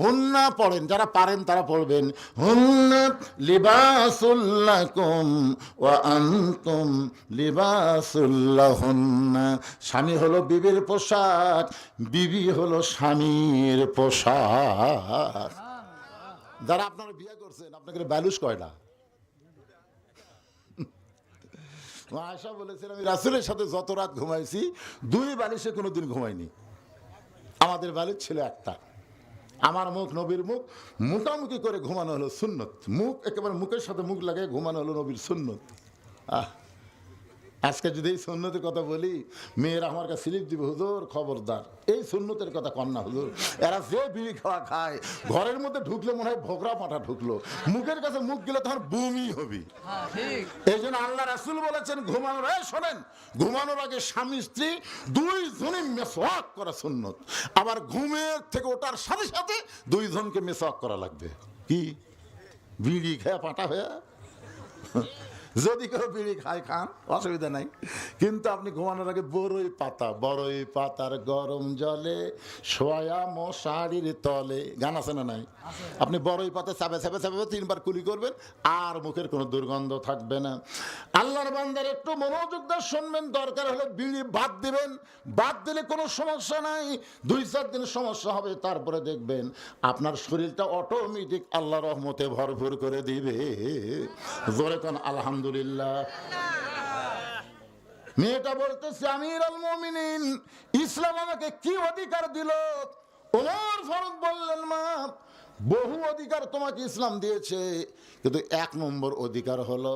হুন্না পড়েন, যারা পারেন তারা পড়বেন। হুন্না লিবাসুল্লাকুম ওয়া আনতুম লিবাসুল্লাহুন্না স্বামী হলো বিবির পোশাক, বিবি হলো স্বামীর পোশাক। যারা আপনারা বিয়ে করছেন, আপনাকে ব্যালুস কয়টা আশা বলেছেন, আমি রাসুলের সাথে যত রাত ঘুমাইছি, দুই বালিশে কোনো দিন ঘুমাইনি। আমাদের বালিশ ছিল একটা। আমার মুখ, নবীর মুখ, মোটামুটি করে ঘুমানো হলো সুন্নত। মুখ, একেবারে মুখের সাথে মুখ লাগে ঘুমানো হলো নবীর সুন্নত। আহ আজকে যদি এই সুন্নতের কথা বলি মেয়েরা আমার কাছে স্লিপ দিবে হুজুর খবরদার। এই সুন্নতের কথা কন্যা হুজুর। এরা যে বিড়ি খাওয়া খায় ঘরের মধ্যে ঢুকলে মনে হয় ভোগরা পাঠা ঢুকলো। মুখের কাছে মুখ গেলে তখন বমি হবি। এই জন্য আল্লাহ রাসুল বলেছেন ঘুমানোর শোনেন ঘুমানোর আগে স্বামী স্ত্রী দুইজনে মেসওয়াক করা সুন্নত। আবার ঘুমের থেকে ওটার সাথে সাথে দুইজনকে মেসওয়াক করা লাগবে। কি? বিড়ি খেয়ে পাটা হয়ে? যদি কেউ বিড়ি খায় খান অসুবিধা নাই। কিন্তু আপনি ঘুমানোর আগে বড়ই পাতা বড়ই পাতার গরম জলে সোয়া মশারির তলে। গান আছে না নাই? আপনি বড়ই পাতা চাপে চাপে চাপে তিনবার কুলি করবেন আর মুখের কোনো দুর্গন্ধ থাকবে না। আল্লাহর বান্দার একটু মনোযোগ দিয়ে শুনবেন দরকার হলে বিড়ি বাদ দিবেন। বাদ দিলে কোনো সমস্যা নাই। দুই চার দিন সমস্যা হবে তারপরে দেখবেন আপনার শরীরটা অটোমেটিক আল্লাহ রহমতে ভরপুর করে দিবে। জোরে কোন আলহামদুলিল্লাহ। মেয়েটা বলতেছে আমির মমিনিন, ইসলাম আমাকে কি অধিকার দিল? ওমর ফারুক বললেন, মা, বহু অধিকার তোমাকে ইসলাম দিয়েছে, কিন্তু এক নম্বর অধিকার হলো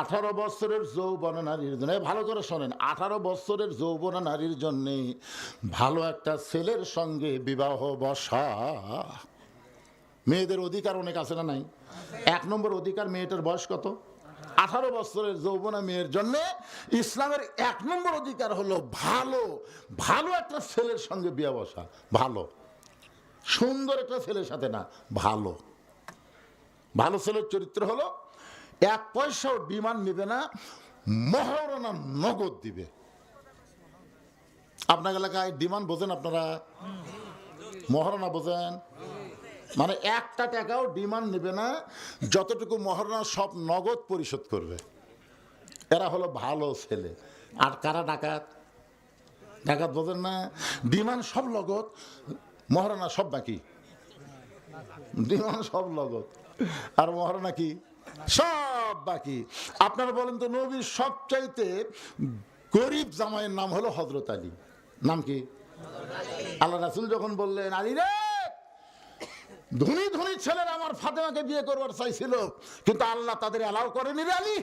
আঠারো বছরের যৌবনা নারীর জন্য। ভালো করে শোনেন, আঠারো বছরের যৌবনা নারীর জন্যে ভালো একটা ছেলের সঙ্গে বিবাহ বসা মেয়েদের অধিকার অনেক আছে না নাই? এক নম্বর অধিকার মেয়েটার বয়স কত? আঠারো বছরের যৌবনা মেয়ের জন্য ইসলামের এক নম্বর অধিকার হলো ভালো ভালো একটা ছেলের সঙ্গে বিয়ে বসা, ভালো। সুন্দর একটা ছেলের সাথে না, ভালো। ভালো ছেলের চরিত্র হলো, এক পয়সাও বিমান নেবে না, মহারণা নগদ দিবে। আপনার এলাকায় ডিমান্ড বোঝেন আপনারা? মহারণা বোঝেন। মানে একটা টাকাও ডিমান্ড নেবে না, যতটুকু মহারণা সব নগদ পরিশোধ করবে। এরা হলো ভালো ছেলে। আর কারা ডাকাত? ডাকাত বোঝেন না। ডিমান্ড সব নগদ, মহারণা সব বাকি। ডিমান্ড সব নগদ। আর মহারণা কি? সব বাকি। আপনারা বলেন তো, নবীর সবচাইতে গরিব জামাইয়ের নাম হলো হজরত আলী। নাম কি? আল্লাহ রাসুল যখন বললেন, আলী রে! ধনী ধনী ছেলেরা আমার ফাতেমাকে বিয়ে করবার চাইছিল, কিন্তু আল্লাহ তাদের অ্যালাউ করেনি রে আলী।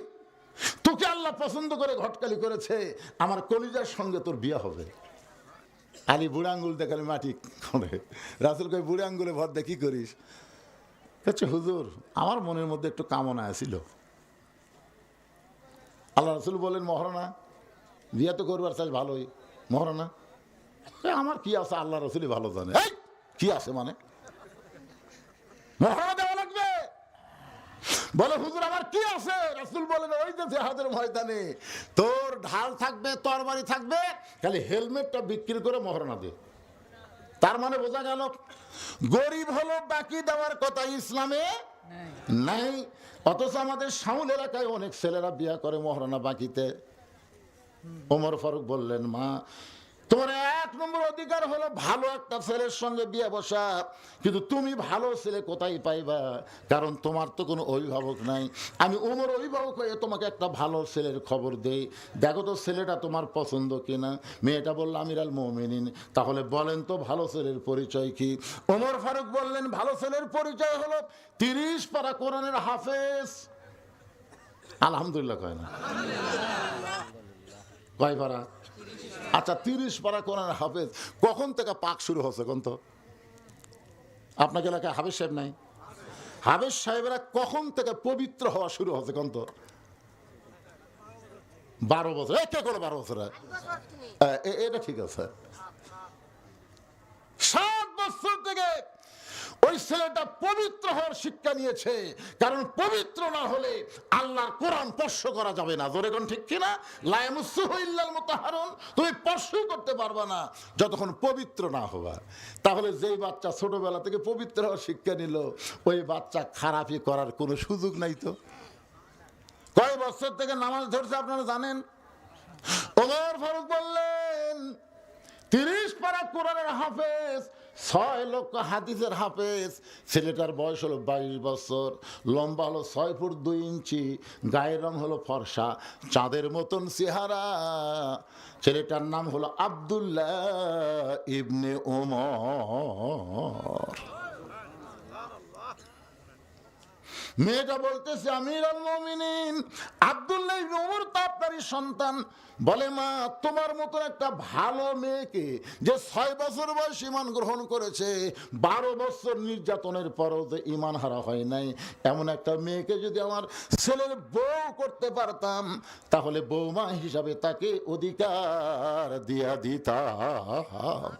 তোকে আল্লাহ পছন্দ করে ঘটকালি করেছে, আমার কলিজার সঙ্গে তোর বিয়ে হবে। আলী বুড়া আঙ্গুল দেখালে মাটি করে রাসুল কই বুড়া আঙ্গুলে ভর দেখি করিস? হচ্ছে হুজুর, আমার মনের মধ্যে একটু কামনা আছিল। আল্লাহ রসুল বলেন মহারণা বিয়ে তো করবার চাই ভালোই। মহারণা আমার কি আছে? আল্লাহ রসুলই ভালো জানে। কি আছে মানে? মহারণা দেওয়া লাগবে। বলে, হুজুর, আমার কি আছে? রাসুল বলেন, ওই যে জেহাদের ময়দানে তোর ঢাল থাকবে, তরবারি থাকবে, খালি হেলমেটটা বিক্রি করে মহারণা দে তার মানে বোঝা গেল, গরিব হলো বাকি দেওয়ার কথা ইসলামে নাই। অথচ আমাদের সাউল এলাকায় অনেক ছেলেরা বিয়া করে মহারণা বাকিতে। ওমর ফারুক বললেন, মা তোমার এক নম্বর অধিকার হলো ভালো একটা ছেলের সঙ্গে বিয়ে বসা। কিন্তু তুমি ভালো ছেলে কোথায় পাইবা? কারণ তোমার তো কোনো অভিভাবক নাই। আমি ওমর অভিভাবক হয়ে তোমাকে একটা ভালো ছেলের খবর দেই। দেখো তো ছেলেটা তোমার পছন্দ কিনা? মেয়েটা বলল আমির আল তাহলে বলেন তো ভালো ছেলের পরিচয় কি? ওমর ফারুক বললেন, ভালো ছেলের পরিচয় হলো তিরিশ পারা কোরআনের হাফেজ। আলহামদুলিল্লাহ কয় না? কয় পারা? আচ্ছা তিরিশ পারা কোন হাফেজ, কখন থেকে পাক শুরু হচ্ছে কোন তো? আপনাকে এলাকায় হাফেজ সাহেব নাই? হাফেজ সাহেবেরা কখন থেকে পবিত্র হওয়া শুরু হচ্ছে কোন তো? বারো বছর। কে করে বারো বছর? এটা ঠিক আছে। সাত বছর থেকে ওই ছেলেটা পবিত্র হওয়ার শিক্ষা নিয়েছে। কারণ পবিত্র না হলে আল্লাহর কোরআন স্পর্শ করা যাবে না। জোরে কোন ঠিক কিনা? লায়ামুসুহিল্লাল মুতাহারুন। তুমি স্পর্শ করতে পারবা না যতক্ষণ পবিত্র না হবা। তাহলে যেই বাচ্চা ছোটবেলা থেকে পবিত্র হওয়ার শিক্ষা নিল, ওই বাচ্চা খারাপই করার কোনো সুযোগ নাই তো। কয় বছর থেকে নামাজ ধরছে আপনারা জানেন? ওমর ফারুক বললেন, তিরিশ পারা কোরআনের হাফেজ ছয় লক্ষ হাদিসের হাফেজ। ছেলেটার বয়স হলো বাইশ বছর, লম্বা হলো ছয় ফুট দুই ইঞ্চি, গায়ের রং হলো ফর্সা, চাঁদের মতন চেহারা। ছেলেটার নাম হলো আবদুল্লাহ ইবনে ওমর। মেয়েটা বলতেছে আমির আল মমিনিন আবদুল্লাহ ওমর তো আপনারই সন্তান। বলে মা তোমার মতো একটা ভালো মেয়েকে যে ছয় বছর বয়স ইমান গ্রহণ করেছে বারো বছর নির্যাতনের পরও যে ইমান হারা হয় নাই। এমন একটা মেয়েকে যদি আমার ছেলের বউ করতে পারতাম তাহলে বৌমা হিসাবে তাকে অধিকার দিয়া দিতাম।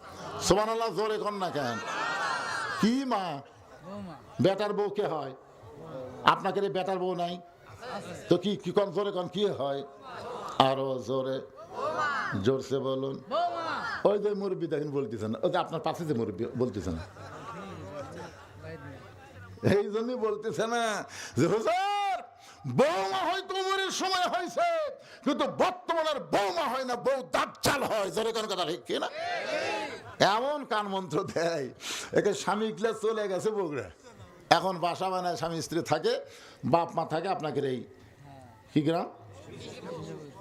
সোমান আল্লাহ জোরে না কেন? কি মা? বেটার বউ কে হয়। আপনাকে বেটার বউ নাই। তো কি কি কম জোরে কন, কি হয়? আরও জোরে, জোরসে বলুন। ওই যে মুরব্বী দেখেন বলতেছেন ওই যে আপনার পাশে যে মুরব্বী বলতেছেন এই জন্যই বলতেছে না যে, হুজুর বৌমা হয়তো উমরের সময় হয়েছে, কিন্তু বর্তমানে আর বৌমা হয় না, বউ দাপচাল হয়। জোরে কোন কথা ঠিক না এমন কান মন্ত্র দেয়, একে স্বামী ক্লাস চলে গেছে বগুড়া এখন বাসা বানায় স্বামী স্ত্রী থাকে, বাপ মা থাকে আপনাকে এই কি গ্রাম?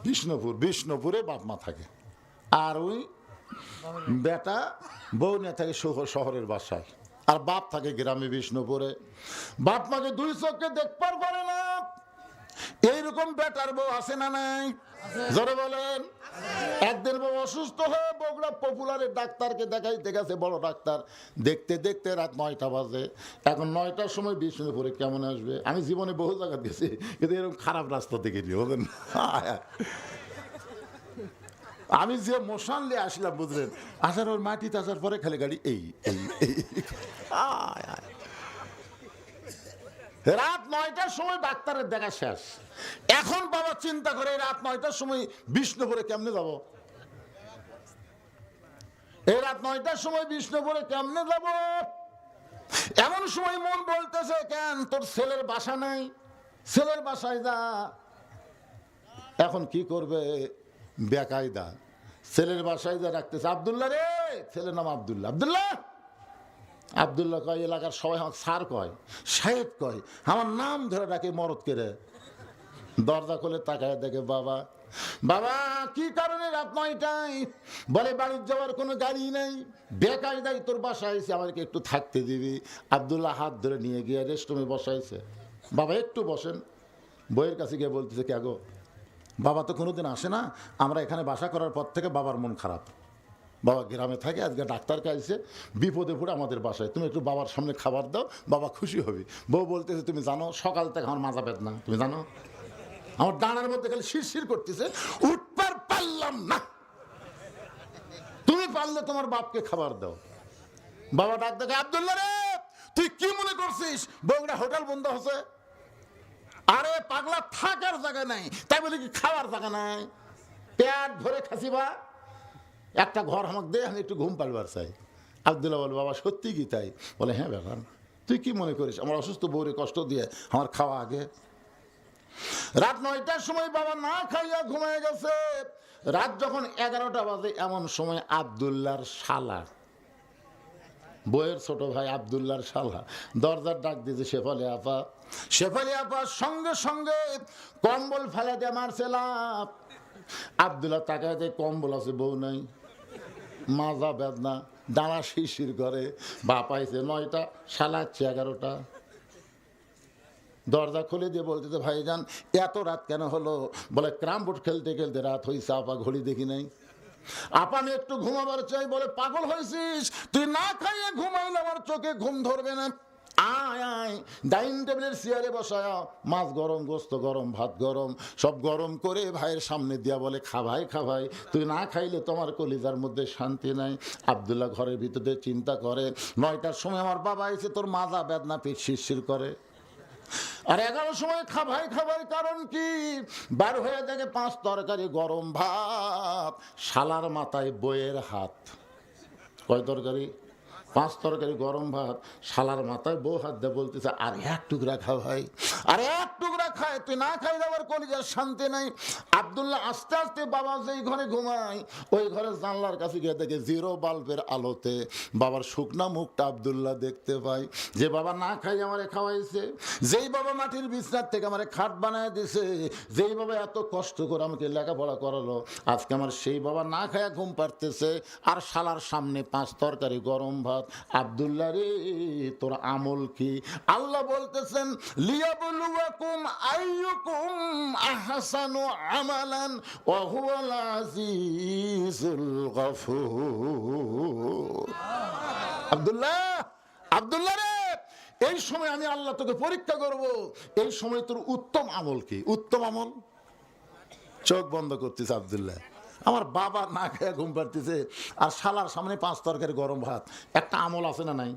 বিষ্ণুপুর, বিষ্ণুপুরে বাপ মা থাকে। আর ওই বেটা বউ নিয়ে থাকে শহর শহরের বাসায়। আর বাপ থাকে গ্রামে বিষ্ণুপুরে। বাপ মাকে দুই চোখে দেখবার পারে না। এইরকম বেটার বউ আছে না নাই? জোরে বলেন। একদিন অসুস্থ হয়ে বগুড়া পপুলারের ডাক্তারকে দেখাইতে গেছে বড় ডাক্তার। দেখতে দেখতে রাত নয়টা বাজে। এখন নয়টার সময় বিষ্ণুপুরে কেমন আসবে? আমি জীবনে বহু জায়গা গেছি কিন্তু এরকম খারাপ রাস্তা থেকে নিয়ে বলেন আমি যে মশান নিয়ে আসলাম বুঝলেন? আসার ওর মাটিতে আসার পরে খালি গাড়ি এই এই এই। আয়, আয়। রাত নয়টার সময় ডাক্তারের দেখা শেষ। এখন বাবা চিন্তা করে রাত নয়টার সময় বিষ্ণুপুরে কেমনে যাব? এই রাত নয়টার সময় বিষ্ণুপুরে কেমনে যাব? এমন সময় মন বলতেছে, কেন তোর ছেলের বাসা নাই? ছেলের বাসায় যা। এখন কি করবে? বেকায়দা। ছেলের বাসায় যা রাখতেছে। আবদুল্লাহ রে! ছেলের নাম আবদুল্লাহ। আবদুল্লাহ! আবদুল্লাহ কয়, এলাকার সবাই আমার স্যার কয়, সাহেব কয়, আমার নাম ধরে ডাকে মরদ কেড়ে। দরজা খুলে তাকায় দেখে বাবা। বাবা, কি কারণে রাত নয়টায়? বলে, বাড়ির যাওয়ার কোনো গাড়ি নেই। বেকায়দাই তোর বাসায় এসে আমাকে একটু থাকতে দিবি। আবদুল্লাহ হাত ধরে নিয়ে গিয়ে রেস্টরুমে বসাইছে। বাবা, একটু বসেন। বইয়ের কাছে গিয়ে বলতেছে, কে গো? বাবা তো কোনোদিন আসে না। আমরা এখানে বাসা করার পর থেকে বাবার মন খারাপ। বাবা গ্রামে থাকে, আজকে ডাক্তার আসছে বিপদে পড়ে আমাদের বাসায়। তুমি একটু বাবার সামনে খাবার দাও, বাবা খুশি হবে। বউ বলতেছে, তুমি জানো, সকাল থেকে আমার মাজা না। তুমি জানো? আমার ডানার মধ্যে খালি শিরশির করতেছে, উঠবার পারলাম না। তুমি পারলে তোমার বাপকে খাবার দাও। বাবা ডাক দেখে, আবদুল্লাহ রে, তুই কি মনে করছিস? বগুড়া হোটেল বন্ধ হচ্ছে? আরে, পাগলা থাকার জায়গা নাই, তাই বলে কি খাওয়ার জায়গা নাই? পেট ভরে খাসিবা একটা ঘর আমাকে দে, আমি একটু ঘুম পাড়বার চাই। আবদুল্লাহ বল, বাবা, সত্যি কি তাই? বলে হ্যাঁ ব্যাপার। তুই কি মনে করিস? আমার অসুস্থ বউরে কষ্ট দিয়ে আমার খাওয়া আগে? রাত নয়টার সময় বাবা না খাইয়া ঘুমায় গেছে। রাত যখন এগারোটা বাজে, এমন সময় আবদুল্লার শালা বইয়ের ছোট ভাই আবদুল্লার শালা, দরজার ডাক দিয়েছে, শেফালি আপা। শেফালি আপা, সঙ্গে সঙ্গে কম্বল ফেলে দিয়ে মারছে লাভ আবদুল্লাহ তাকায় কম্বল আছে, বউ নাই। মাজা বেদনা দাঁড়া শিশির করে। বা আইছে নয়টা সালাচ্ছে এগারোটা। দরজা খুলে দিয়ে বলতে বলতেছে, ভাইজান, এত রাত কেন হলো? বলে, ক্রাম বোর্ড খেলতে খেলতে রাত হয়েছে আপা ঘড়ি দেখি নাই। আপা, আমি একটু ঘুমাবার চাই। বলে, পাগল হয়েছিস তুই না খাইয়ে ঘুমাইলে আমার চোখে ঘুম ধরবে না। আয় আয়, ডাইনিং টেবিলের চেয়ারে বসায়, মাছ গরম, গোস্ত গরম, ভাত গরম, সব গরম করে ভাইয়ের সামনে দিয়া বলে খা ভাই খা ভাই তুই না খাইলে তোমার কলিজার মধ্যে শান্তি নাই। আবদুল্লাহ ঘরের ভিতরে চিন্তা করে, নয়টার সময় আমার বাবা এসে তোর মাজা, বেদনা, পেট শিরশির করে। আর এগারো সময় খাবাই খাবার কারণ কি? বার হয়ে দেখে পাঁচ তরকারি, গরম ভাত, শালার মাথায় বইয়ের হাত। কয় তরকারি? পাঁচ তরকারি গরম ভাত, শালার মাথায় বউ হাত দিয়ে বলতেছে, আর এক টুকরা খা ভাই, আর এক টুকরা খায়, তুই না খাই দেওয়ার কলিজার শান্তি নাই। আবদুল্লাহ আস্তে আস্তে, বাবা, যেই ঘরে ঘুমায় ওই ঘরে জানলার কাছে গিয়ে দেখে জিরো বাল্বের আলোতে বাবার শুকনা মুখটা আবদুল্লাহ দেখতে পাই যে বাবা না খাই আমারে খাওয়াইছে, যেই বাবা মাটির বিছনার থেকে আমারে খাট বানায় দিছে, যেই বাবা এত কষ্ট করে আমাকে লেখাপড়া করালো, আজকে আমার সেই বাবা না খায়া ঘুম পারতেছে আর শালার সামনে পাঁচ তরকারি গরম ভাত আবদুল্লাহ রে, তোর আমল কি? আল্লাহ বলতেছেন আইয়ুকুম আহসানু আমালান, ওয়া হুয়াল আজিজুল গফুর। আব্দুল্লাহ আব্দুল্লাহ রে, এই সময় আমি আল্লাহ তোকে পরীক্ষা করব, এই সময় তোর উত্তম আমল কি? উত্তম আমল? চোখ বন্ধ করতেছে আব্দুল্লাহ। আমার বাবা না খেয়ে ঘুম পাড়তেছে। আর শালার সামনে পাঁচ তরকারি গরম ভাত। একটা আমল আছে না নাই?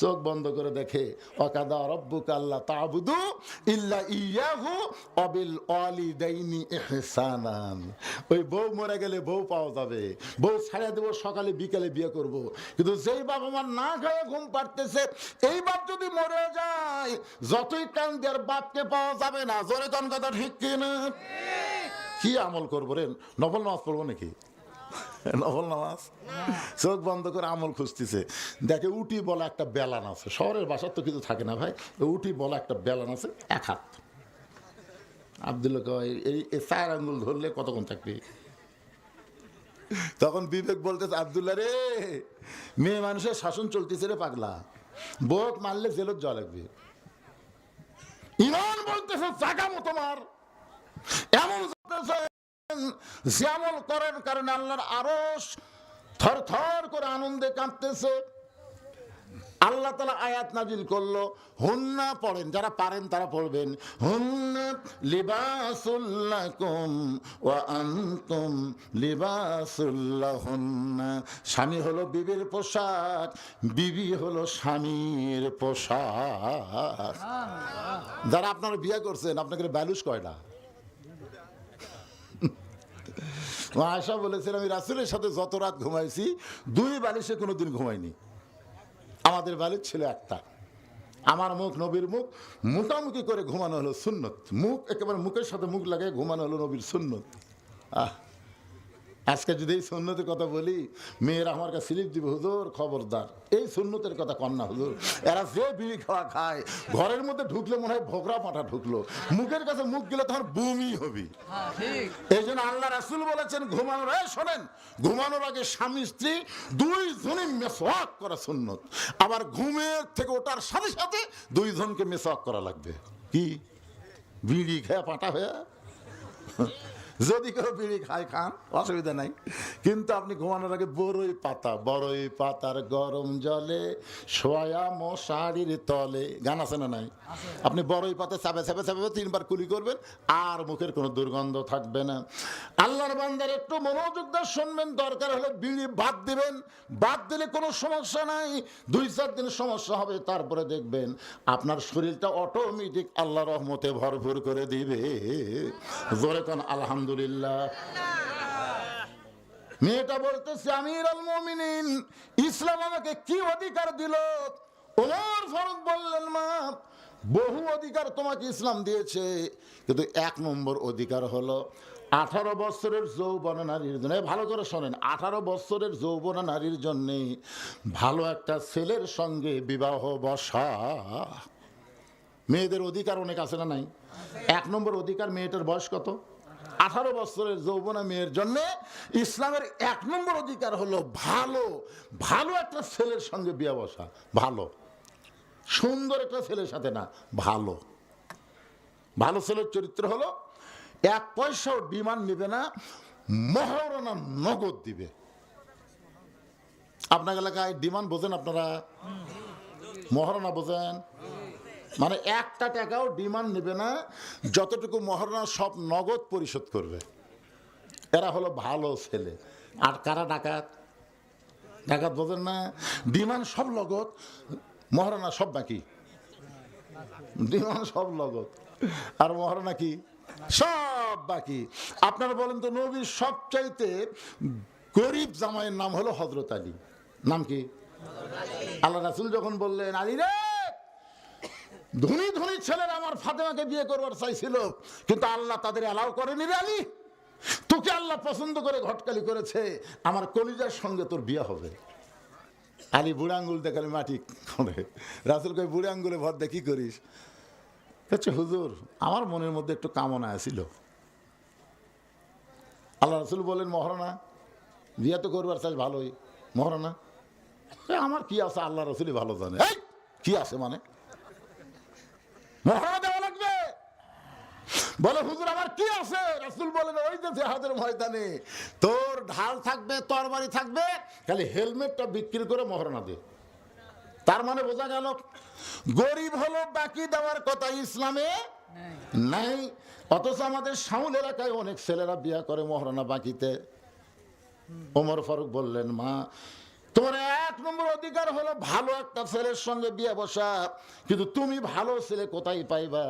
চোখ বন্ধ করে দেখে, অকাদা রব্বুক আল্লাহ তাবুদু ইল্লা ইয়াহু অবিল ওয়ালিদাইনি ইহসানান। ওই বউ মরে গেলে বউ পাওয়া যাবে। বউ ছাড়া দেবো, সকালে বিকেলে বিয়ে করব। কিন্তু যেই বাপ আমার না খায় ঘুম পাড়তেছে এই বাপ যদি মরে যায়, যতই কান দেওয়ার বাপকে পাওয়া যাবে না। জোরে কথা ঠিক কিনা? কি আমল করব রে? নবল নামাজ পড়ব নাকি? নফল নামাজ? চোখ বন্ধ করে আমল খুঁজতেছে। দেখে উটি বলা একটা বেলান আছে। শহরের বাসার তো কিছু থাকে না ভাই। উটি বলা একটা বেলান আছে, এক হাত। আবদুল্লাহ কয়, এই চার আঙ্গুল ধরলে কতক্ষণ থাকবে? তখন বিবেক বলতেছে, আবদুল্লাহ রে, মেয়ে মানুষের শাসন চলতেছে রে পাগলা। বোক মারলে জেলত যাওয়া লাগবে। ইমান বলতেছে জাগামো তোমার এমন যেমন করার কারণে আল্লাহর আরস থর থর করে আনন্দে কাঁপতেছে আল্লাহ তালা আয়াত নাজিল করল, হুন্না পড়েন, যারা পারেন তারা পড়বেন। স্বামী হলো বিবির পোশাক, বিবি হলো স্বামীর পোশাক। যারা আপনারা বিয়ে করছেন আপনাকে ব্যালুস কয়টা? আয়সা বলেছেন আমি রাসুলের সাথে যত রাত ঘুমাইছি, দুই বালিশে কোনো দিন ঘুমাইনি। আমাদের বালির ছিল একটা। আমার মুখ, নবীর মুখ, মোটামুটি করে ঘুমানো হলো সুন্নত। মুখ, একেবারে মুখের সাথে মুখ লাগিয়ে ঘুমানো হলো নবীর সুন্নত। আহ আজকে যদি এই সুন্নতের কথা বলি মেয়েরা আমার কাছে স্লিপ দিবে হুজুর খবরদার। এই সুন্নতের কথা কন্যা হুজুর। এরা যে বিড়ি খাওয়া খায় ঘরের মধ্যে ঢুকলে মনে হয় ভোগরা পাঠা ঢুকলো। মুখের কাছে মুখ গেলে তখন বমি হবি। এই জন্য আল্লাহ রাসুল বলেছেন ঘুমানোর শোনেন ঘুমানোর আগে স্বামী স্ত্রী দুইজনে মেসওয়াক করা সুন্নত। আবার ঘুমের থেকে ওটার সাথে সাথে দুইজনকে মেসওয়াক করা লাগবে। কি? বিড়ি খেয়ে পাটা হয়ে? যদি কেউ বিড়ি খায় খান অসুবিধা নাই। কিন্তু আপনি ঘুমানোর আগে বড়ই পাতা বড়ই পাতার গরম জলে সোয়া মশারির তলে। গান আছে না নাই? আপনি বড়ই পাতা চাপে চাপে চাপে তিনবার কুলি করবেন আর মুখের কোনো দুর্গন্ধ থাকবে না। আল্লাহর বান্দার একটু মনোযোগ দিয়ে শুনবেন দরকার হলে বিড়ি বাদ দিবেন। বাদ দিলে কোনো সমস্যা নাই। দুই চার দিন সমস্যা হবে তারপরে দেখবেন আপনার শরীরটা অটোমেটিক আল্লাহ রহমতে ভরপুর করে দিবে। জোরে কোন আলহামদুলিল্লাহ। মেয়েটা বলতেছে আমির আল মমিনিন, ইসলাম আমাকে কি অধিকার দিল? ওমর ফারুক বললেন, মা, বহু অধিকার তোমাকে ইসলাম দিয়েছে, কিন্তু এক নম্বর অধিকার হলো আঠারো বছরের যৌবনা নারীর জন্য। ভালো করে শোনেন, আঠারো বছরের যৌবনা নারীর জন্যে ভালো একটা ছেলের সঙ্গে বিবাহ বসা মেয়েদের অধিকার অনেক আছে না নাই? এক নম্বর অধিকার মেয়েটার বয়স কত? আঠারো বছরের যৌবনা মেয়ের জন্য ইসলামের এক নম্বর অধিকার হলো ভালো ভালো একটা ছেলের সঙ্গে বিয়ে বসা, ভালো। সুন্দর একটা ছেলের সাথে না, ভালো। ভালো ছেলের চরিত্র হলো, এক পয়সাও বিমান নেবে না, মহারণা নগদ দিবে। আপনার এলাকায় ডিমান্ড বোঝেন আপনারা? মহারণা বোঝেন? মানে একটা টাকাও ডিমান্ড নেবে না, যতটুকু মহারণা সব নগদ পরিশোধ করবে। এরা হলো ভালো ছেলে। আর কারা ডাকাত? ডাকাত বোঝেন না ডিমান্ড সব নগদ, মহারণা সব বাকি। ডিমান্ড সব নগদ। আর মহারণা কি? সব বাকি। আপনারা বলেন তো, নবীর সবচাইতে গরিব জামাইয়ের নাম হলো হজরত আলী। নাম কি? আল্লাহ রাসুল যখন বললেন, আলী রে ধনী ধনী ছেলেরা আমার ফাতেমাকে বিয়ে করবার চাইছিল, কিন্তু আল্লাহ তাদের অ্যালাউ করেনি রে আলী। তোকে আল্লাহ পছন্দ করে ঘটকালি করেছে, আমার কলিজার সঙ্গে তোর বিয়ে হবে। আলী বুড়া আঙ্গুল দেখালে মাটি করে রাসুল কই বুড়া আঙ্গুলে ভর দেখি করিস? হচ্ছে হুজুর, আমার মনের মধ্যে একটু কামনা আছিল। আল্লাহ রসুল বলেন মহারণা বিয়ে তো করবার চাই ভালোই। মহারণা আমার কি আছে? আল্লাহ রসুলই ভালো জানে। কি আছে মানে? মহারণা দেওয়া লাগবে। বলে, হুজুর, আমার কি আছে? রাসুল বলেন, ওই যে জেহাদের ময়দানে তোর ঢাল থাকবে, তরবারি থাকবে, খালি হেলমেটটা বিক্রি করে মহারণা দে। তার মানে বোঝা গেল, গরিব হলো বাকি দেওয়ার কথা ইসলামে নাই। অথচ আমাদের সাউল এলাকায় অনেক ছেলেরা বিয়া করে মহারণা বাকিতে। ওমর ফারুক বললেন, মা তোমার এক নম্বর অধিকার হলো ভালো একটা ছেলের সঙ্গে বিয়ে বসা। কিন্তু তুমি ভালো ছেলে কোথায় পাইবা?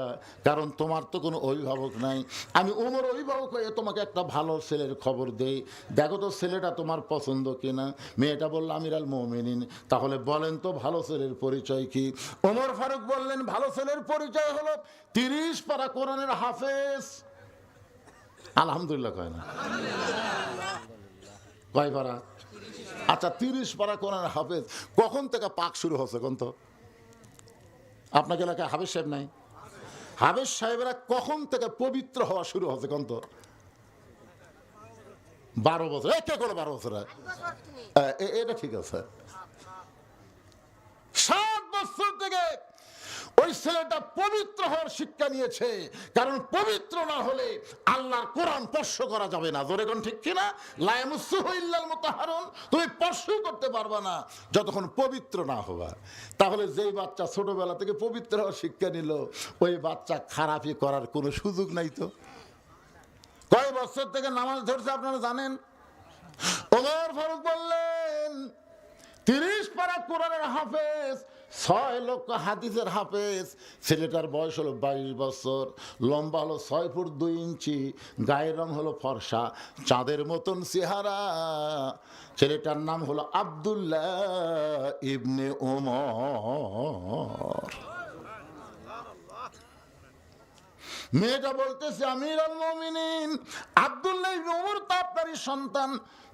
কারণ তোমার তো কোনো অভিভাবক নাই। আমি ওমর অভিভাবক হয়ে তোমাকে একটা ভালো ছেলের খবর দেই। দেখো তো ছেলেটা তোমার পছন্দ কিনা? মেয়েটা বলল আমির আল মোমিনিন। তাহলে বলেন তো ভালো ছেলের পরিচয় কি? ওমর ফারুক বললেন, ভালো ছেলের পরিচয় হলো তিরিশ পারা কোরআনের হাফেজ। আলহামদুলিল্লাহ কয় না? কয় পারা? আচ্ছা তিরিশ পারা কোরআন হাফেজ কখন থেকে পাক শুরু হচ্ছে কোন তো? আপনাকে এলাকায় হাফেজ সাহেব নাই? হাফেজ সাহেবেরা কখন থেকে পবিত্র হওয়া শুরু হচ্ছে কোন তো? বারো বছর। এ কে করে বারো বছর? এটা ঠিক আছে। সাত বছর থেকে ওই ছেলেটা পবিত্র হওয়ার শিক্ষা নিয়েছে। কারণ পবিত্র না হলে আল্লাহর কোরআন স্পর্শ করা যাবে না। জোরে কোন ঠিক কিনা? লায়ামুসুহিল্লাল মুতাহারুন। তুমি স্পর্শ করতে পারবা না যতক্ষণ পবিত্র না হবা। তাহলে যেই বাচ্চা ছোটবেলা থেকে পবিত্র হওয়ার শিক্ষা নিল, ওই বাচ্চা খারাপই করার কোনো সুযোগ নাই তো। কয় বছর থেকে নামাজ ধরছে আপনারা জানেন? ওমর ফারুক বললেন, তিরিশ পারা কোরআনের হাফেজ ছয় লক্ষ হাদিসের হাফেজ। ছেলেটার বয়স হলো বাইশ বছর, লম্বা হলো ছয় ফুট দুই ইঞ্চি, গায়ের রং হলো ফর্সা, চাঁদের মতন চেহারা। ছেলেটার নাম হলো আবদুল্লাহ ইবনে ওমর। মেয়েটা বলতেছে আমির আল মমিনিন আবদুল্লাহ ওমর তো আপনারই সন্তান।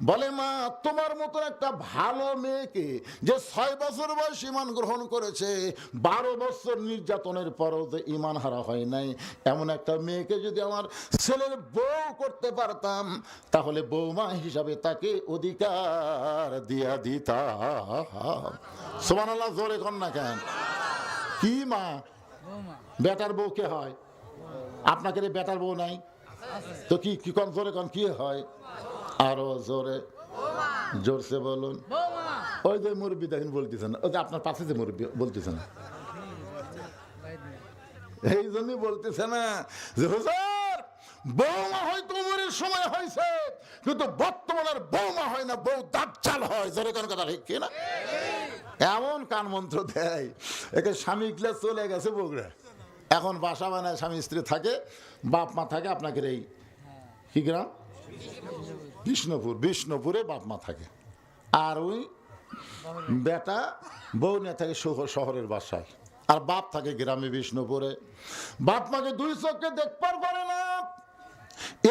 বলে মা তোমার মতো একটা ভালো মেয়েকে যে ছয় বছর বয়স ইমান গ্রহণ করেছে বারো বছর নির্যাতনের পরও যে ইমান হারা হয় নাই। এমন একটা মেয়েকে যদি আমার ছেলের বউ করতে পারতাম তাহলে বৌমা হিসাবে তাকে অধিকার দিয়া দিতাম। সোমান আল্লাহ জোরে না কেন? কি মা? বেটার বউ কে হয়। আপনাকে বেটার বউ নাই। তো কি কি কম জোরে কন, কি হয়? আরও জোরে, জোরসে বলুন। ওই যে মুরব্বী দেখেন বলতেছেন ওই যে আপনার পাশে যে মুরব্বী বলতেছেন এই জন্যই বলতেছে না যে, হুজুর বৌমা হয়তো উমরের সময় হয়েছে, কিন্তু বর্তমানে আর বৌমা হয় না, বউ দাজ্জাল হয়। জোরে কোন কথা ঠিক না এমন কান মন্ত্র দেয়, একে স্বামী চলে গেছে বগুড়া এখন বাসা বানায় স্বামী স্ত্রী থাকে, বাপ মা থাকে আপনাকে এই কি গ্রাম? বিষ্ণুপুর, বিষ্ণুপুরে বাপ মা থাকে। আর ওই বেটা বউ নিয়ে থাকে শহর শহরের বাসায়। আর বাপ থাকে গ্রামে বিষ্ণুপুরে। বাপ মাকে দুই চোখে দেখবার পারে না।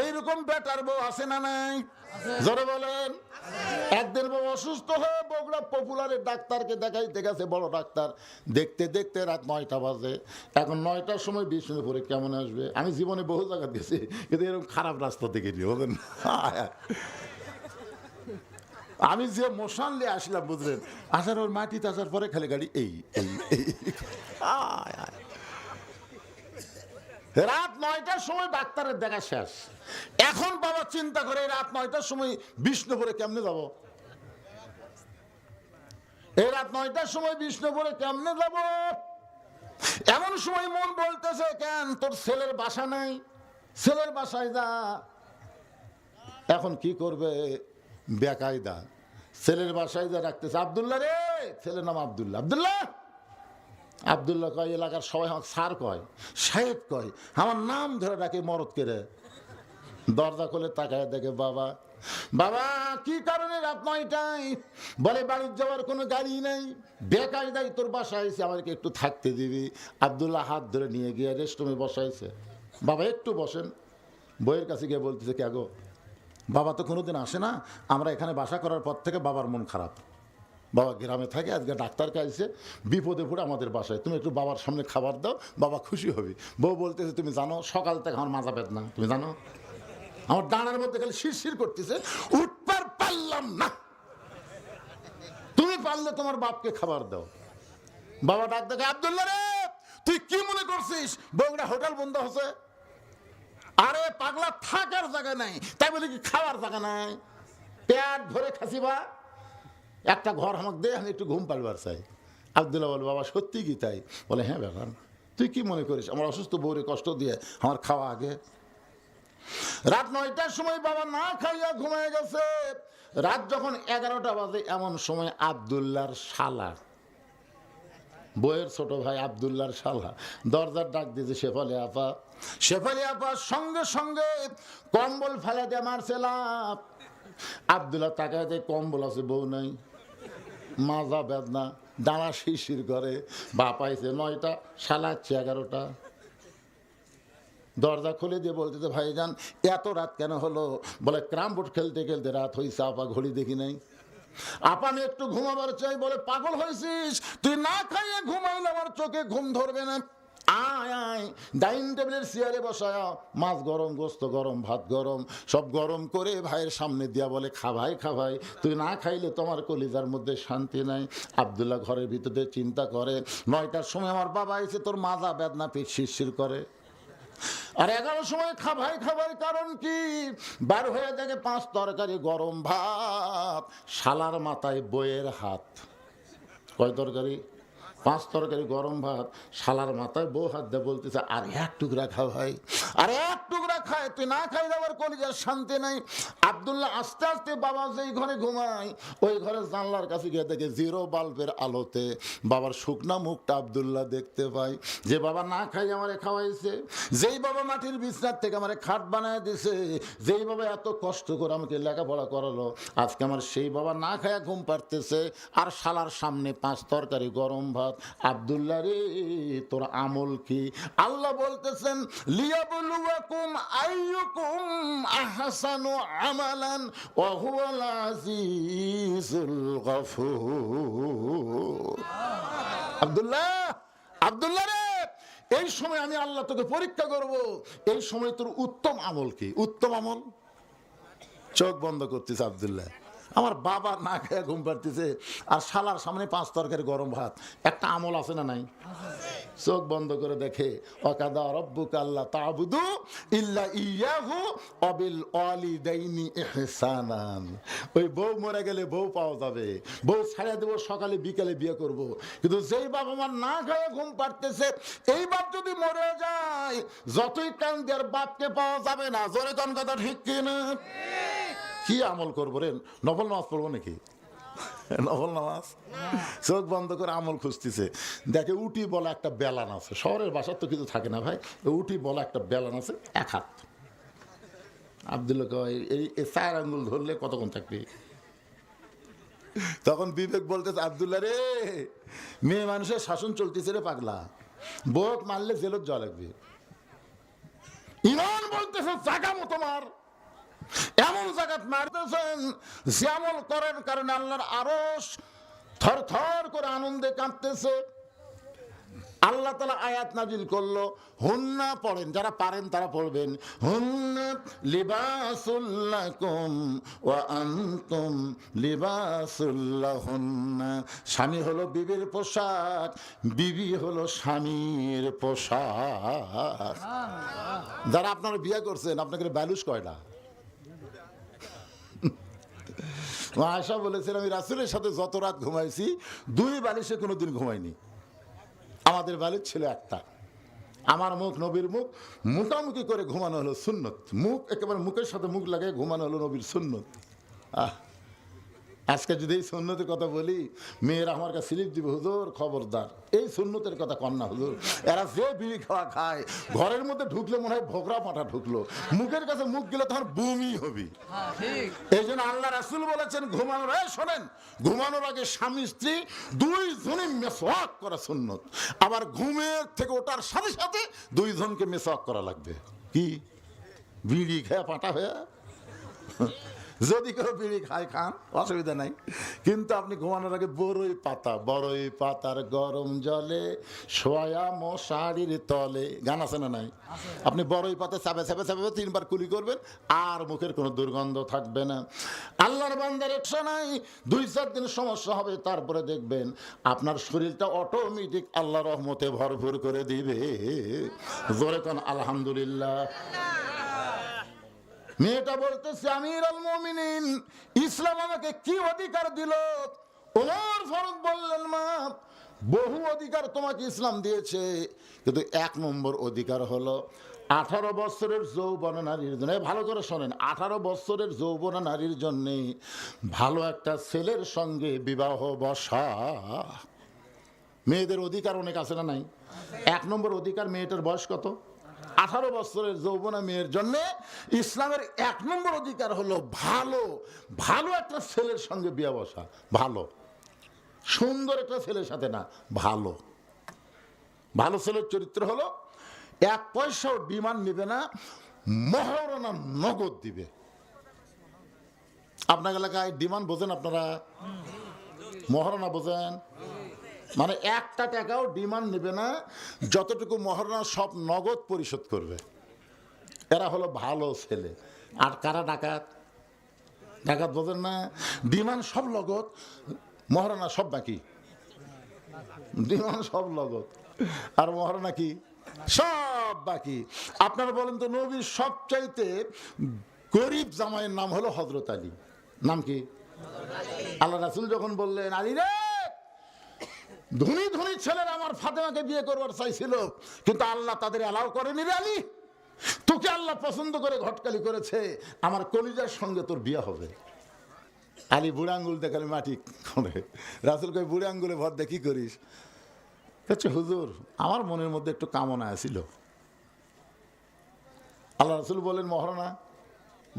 এইরকম বেটার বউ আছে না নাই? জোরে বলেন। একদিন অসুস্থ হয়ে বগুড়া পপুলারের ডাক্তারকে দেখাইতে গেছে বড় ডাক্তার। দেখতে দেখতে রাত নয়টা বাজে। এখন নয়টার সময় বিষ্ণুপুরে কেমন আসবে? আমি জীবনে বহু জায়গা গেছি কিন্তু এরকম খারাপ রাস্তা থেকে নিয়ে বলেন আমি যে মশান আসলাম বুঝলেন? আসার ওর মাটিতে আসার পরে খালি গাড়ি এই এই এই। আয়, আয়। রাত নয়টার সময় ডাক্তারের দেখা শেষ। এখন বাবা চিন্তা করে রাত নয়টার সময় বিষ্ণুপুরে কেমনে যাব? এই রাত নয়টার সময় বিষ্ণুপুরে কেমনে যাব? এমন সময় মন বলতেছে, কেন তোর ছেলের বাসা নাই? ছেলের বাসায় যা। এখন কি করবে? বেকায়দা। ছেলের বাসায় যা রাখতেছে। আবদুল্লাহ রে! ছেলের নাম আবদুল্লাহ। আবদুল্লাহ! আবদুল্লাহ কয়, এলাকার সবাই আমাকে স্যার কয়, সাহেব কয়, আমার নাম ধরে ডাকে মরদ কেড়ে। দরজা খুলে তাকায় দেখে বাবা। বাবা, কি কারণে রাত নয়টায়? বলে, বাড়ির যাওয়ার কোনো গাড়ি নেই। বেকায়দাই তোর বাসায় এসে আমাকে একটু থাকতে দিবি। আবদুল্লাহ হাত ধরে নিয়ে গিয়ে রেস্টরুমে বসাইছে। বাবা, একটু বসেন। বইয়ের কাছে গিয়ে বলতেছে, কে গো বাবা তো কোনোদিন আসে না? আমরা এখানে বাসা করার পর থেকে বাবার মন খারাপ। বাবা গ্রামে থাকে, আজকে ডাক্তার আসছে বিপদে পড়ে আমাদের বাসায়। তুমি একটু বাবার সামনে খাবার দাও, বাবা খুশি হবে। বউ বলতেছে, তুমি জানো, সকাল থেকে আমার মাজা না। তুমি জানো? আমার ডানার মধ্যে খালি শিরশির করতেছে, উঠবার পারলাম না। তুমি পারলে তোমার বাপকে খাবার দাও। বাবা ডাক দেখে, আবদুল্লাহ রে, তুই কি মনে করছিস? বগুড়া হোটেল বন্ধ হচ্ছে? আরে, পাগলা থাকার জায়গা নাই, তাই বলে কি খাওয়ার জায়গা নাই? পেট ভরে খাসিবা একটা ঘর আমাকে দে, আমি একটু ঘুম পাড়বার চাই। আবদুল্লাহ বল, বাবা, সত্যি কি তাই? বলে হ্যাঁ ব্যাপার। তুই কি মনে করিস? আমার অসুস্থ বউরে কষ্ট দিয়ে আমার খাওয়া আগে? রাত নয়টার সময় বাবা না খাইয়া ঘুমিয়ে গেছে। রাত যখন এগারোটা বাজে, এমন সময় আবদুল্লার শালা বইয়ের ছোট ভাই আবদুল্লার শালা, দরজার ডাক দিয়েছে, শেফালি আপা। শেফালি আপা, সঙ্গে সঙ্গে কম্বল ফেলে দিয়ে মারছে লাভ আবদুল্লাহ তাকায় কম্বল আছে, বউ নাই। মাজা বেদনা দাঁড়া শিশির করে। বাপাইছে নয়টা সালাচ্ছে এগারোটা। দরজা খুলে দিয়ে বলতে বলতেছে, ভাইজান, এত রাত কেন হলো? বলে, ক্রাম বোর্ড খেলতে খেলতে রাত হয়েছে আপা ঘড়ি দেখি নাই। আপা, আমি একটু ঘুমাবার চাই। বলে, পাগল হয়েছিস তুই না খাইয়ে ঘুমাইলে আমার চোখে ঘুম ধরবে না। আয় আয়। ডাইনিং টেবিলের চেয়ারে বসায় মাছ গরম, গোস্ত গরম, ভাত গরম, সব গরম করে ভাইয়ের সামনে দিয়া বলে খা ভাই খা ভাই তুই না খাইলে তোমার কলিজার মধ্যে শান্তি নাই। আবদুল্লাহ ঘরের ভিতরে চিন্তা করে, নয়টার সময় আমার বাবা এসে তোর মাজা, বেদনা, পেট শিরশির করে। আর এগারো সময় খাবাই খাবার কারণ কি? বার হয়ে দেখে পাঁচ তরকারি, গরম ভাত, শালার মাথায় বইয়ের হাত। কয় তরকারি? পাঁচ তরকারি গরম ভাত, শালার মাথায় বউ হাত দিয়ে বলতেছে, আর এক টুকরা খা ভাই, আর এক টুকরা খায়, তুই না খাই দেওয়ার কলিজার শান্তি নাই। আবদুল্লাহ আস্তে আস্তে, বাবা, যেই ঘরে ঘুমায় ওই ঘরে জানলার কাছে গিয়ে দেখে জিরো বাল্বের আলোতে বাবার শুকনা মুখটা আবদুল্লাহ দেখতে পাই যে বাবা না খাই আমারে খাওয়াইছে, যেই বাবা মাটির বিছনার থেকে আমারে খাট বানায় দিছে, যেই বাবা এত কষ্ট করে আমাকে লেখাপড়া করালো, আজকে আমার সেই বাবা না খায়া ঘুম পারতেছে আর শালার সামনে পাঁচ তরকারি গরম ভাত আবদুল্লাহ রে, তোর আমল কি? আল্লাহ বলতেছেন আইয়ুকুম আহসানু আমালান, ওয়া হুয়াল আজিজুল গফুর। আব্দুল্লাহ আব্দুল্লাহ রে, এই সময় আমি আল্লাহ তোকে পরীক্ষা করব। এই সময় তোর উত্তম আমল কি? উত্তম আমল? চোখ বন্ধ করতেছে আবদুল্লাহ। আমার বাবা না খেয়ে ঘুম পাড়তেছে, আর শালার সামনে পাঁচ তরকারি গরম ভাত। একটা আমল আছে না নাই? চোখ বন্ধ করে দেখে, অকাদা রব্বুক আল্লাহ তাবুদু ইল্লা ইয়াহু অবিল ওয়ালিদাইনি ইহসানান। ওই বউ মরে গেলে বউ পাওয়া যাবে। বউ ছাড়া দেবো, সকালে বিকেলে বিয়ে করব। কিন্তু যেই বাবা আমার না খায় ঘুম পাড়তেছে এই বাপ যদি মরে যায়, যতই কান দেওয়ার বাপকে পাওয়া যাবে না। জোরে কথা ঠিক কিনা? কি আমল করব রে? নফল নামাজ পড়ব নাকি? নফল নামাজ? চোখ বন্ধ করে আমল খুঁজতেছে। দেখে উটি বলা একটা বেলান আছে। শহরের বাসার তো কিছু থাকে না ভাই। উটি বলা একটা বেলান আছে, এক হাত। আবদুল্লাহ কয়, এই চার আঙ্গুল ধরলে কতক্ষণ থাকবে? তখন বিবেক বলতেছে, আবদুল্লাহ রে, মেয়ে মানুষের শাসন চলতেছে রে পাগলা। বোক মারলে জেলত যাওয়া লাগবে। ইমান বলতেছে, জাগা মতো মার। এমন জায়গাত মারতেছেন যেমন করার কারণে আল্লাহর আরস থর থর করে আনন্দে কাঁপতেছে আল্লাহ তালা আয়াত নাজিল করল হুন্না পড়েন যারা পারেন তারা পড়বেন। হুন্না লিবাসুল্লাকুম ওয়া আনতুম লিবাসুল্লাহুন্না স্বামী হলো বিবির পোশাক বিবি হলো স্বামীর পোশাক। যারা আপনারা বিয়ে করছেন আপনাকে ব্যালুস কয়টা? আয়সা বলেছেন, আমি রাসুলের সাথে যত রাত ঘুমাইছি, দুই বালিশে কোনো দিন ঘুমাইনি। আমাদের বালিশ ছিল একটা। আমার মুখ নবীর মুখ, মোটামুটি করে ঘুমানো হলো সুন্নত। মুখ একেবারে মুখের সাথে মুখ লাগিয়ে ঘুমানো হলো নবীর সুন্নত। আহ আজকে যদি এই সুন্নতের কথা বলি, মেয়েরা আমার কাছে স্লিপ দিবে, হুজুর, খবরদার। এই সুন্নতের কথা কন্যা হুজুর। এরা যে বিড়ি খাওয়া খায়, ঘরের মধ্যে ঢুকলে মনে হয় ভোগরা পাটা ঢুকলো। মুখের কাছে মুখ গেলে তখন বমি হবি। এই জন্য আল্লাহ রাসুল বলেছেন, ঘুমানোর শোনেন, ঘুমানোর আগে স্বামী, স্ত্রী দুইজনে মেসওয়াক করা সুন্নত। আবার ঘুমের থেকে ওটার সাথে সাথে দুইজনকে মেসওয়াক করা লাগবে। কি? বিড়ি খেয়ে পাটা হয়ে? যদি কেউ বিড়ি খায়, খান, অসুবিধা নাই। কিন্তু আপনি ঘুমানোর আগে বড়ই পাতা বড়ই পাতার গরম জলে সোয়া মশারির তলে। গান আছে না নাই? আপনি বড়ই পাতা চাপে চাপে চাপে তিনবার কুলি করবেন, আর মুখের কোনো দুর্গন্ধ থাকবে না। আল্লাহর বান্দার একশো নাই, দুই, চার দিন সমস্যা হবে, তারপরে দেখবেন আপনার শরীরটা অটোমেটিক আল্লাহ রহমতে ভরপুর করে দিবে। জোরে কোন, আলহামদুলিল্লাহ। মেয়েটা বলতেছে আমির আল মমিনিন, ইসলাম আমাকে কি অধিকার দিল? ওমর ফারুক বললেন, মা, বহু অধিকার তোমাকে ইসলাম দিয়েছে, কিন্তু এক নম্বর অধিকার হলো আঠারো বছরের যৌবন নারীর জন্য। ভালো করে শোনেন, আঠারো বছরের যৌবন নারীর জন্যে ভালো একটা ছেলের সঙ্গে বিবাহ বসা, মেয়েদের অধিকার অনেক আছে না নাই? এক নম্বর অধিকার মেয়েটার বয়স কত? আঠারো বছরের যৌবনা মেয়ের জন্য ইসলামের এক নম্বর অধিকার হলো ভালো ভালো একটা ছেলের সঙ্গে বিয়ে বসা, ভালো। সুন্দর একটা ছেলের সাথে না, ভালো। ভালো ছেলের চরিত্র হলো, এক পয়সাও ডিমান্ড নেবে না, মহারণা নগদ দিবে। আপনার এলাকায় ডিমান্ড বোঝেন আপনারা? মহারণা বোঝেন? মানে একটা টাকাও ডিমান্ড নেবে না, যতটুকু মহারণা সব নগদ পরিশোধ করবে। এরা হলো ভালো ছেলে। আর কারা ডাকাত? ডাকাত বোঝেন না ডিমান্ড সব নগদ, মহারণা সব বাকি। ডিমান্ড সব নগদ। আর মহারণা কি? সব বাকি। আপনারা বলেন তো নবীর সবচাইতে গরিব জামাইয়ের নাম হলো হজরত আলী। নাম কি? আল্লাহ রাসুল যখন বললেন, আলী রে ধনী ধনী ছেলেরা আমার ফাতেমাকে বিয়ে করবার চাইছিল, কিন্তু আল্লাহ তাদের অ্যালাউ করেনি রে আলী। তোকে আল্লাহ পছন্দ করে ঘটকালি করেছে, আমার কলিজার সঙ্গে তোর বিয়ে হবে। আলী বুড়া আঙ্গুল দেখালে মাটি করে রাসুল কই বুড়া আঙ্গুলে ভর দেখি করিস? হচ্ছে হুজুর, আমার মনের মধ্যে একটু কামনা আছিল। আল্লাহ রাসুল বলেন মহারণা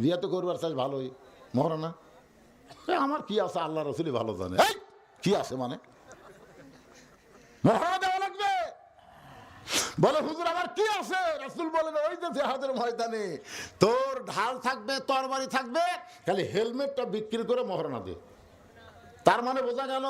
বিয়ে তো করবার চাই ভালোই মহারণা আমার কি আছে, আল্লাহ রসুলই ভালো জানে। কি আছে মানে? মহারণা দেওয়া লাগবে। বলে, হুজুর, আমার কি আছে? রাসুল বলেন, ওই যে জেহাদের ময়দানে তোর ঢাল থাকবে তোর বাড়ি থাকবে, খালি হেলমেটটা বিক্রি করে মহরণা দে। তার মানে বোঝা গেল